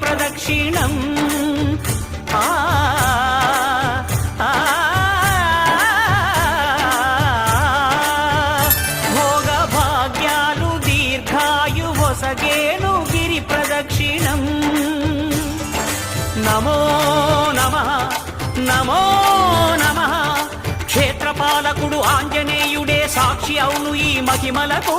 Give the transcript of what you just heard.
ప్రదక్షిణం. ఆ ఆ, భోగ భాగ్యాలు దీర్ఘాయు వసగేను గిరి ప్రదక్షిణం. నమో నమ నమో నమ. క్షేత్రపాలకుడు ఆంజనేయుడే సాక్షి అవును ఈ మహిమలకు.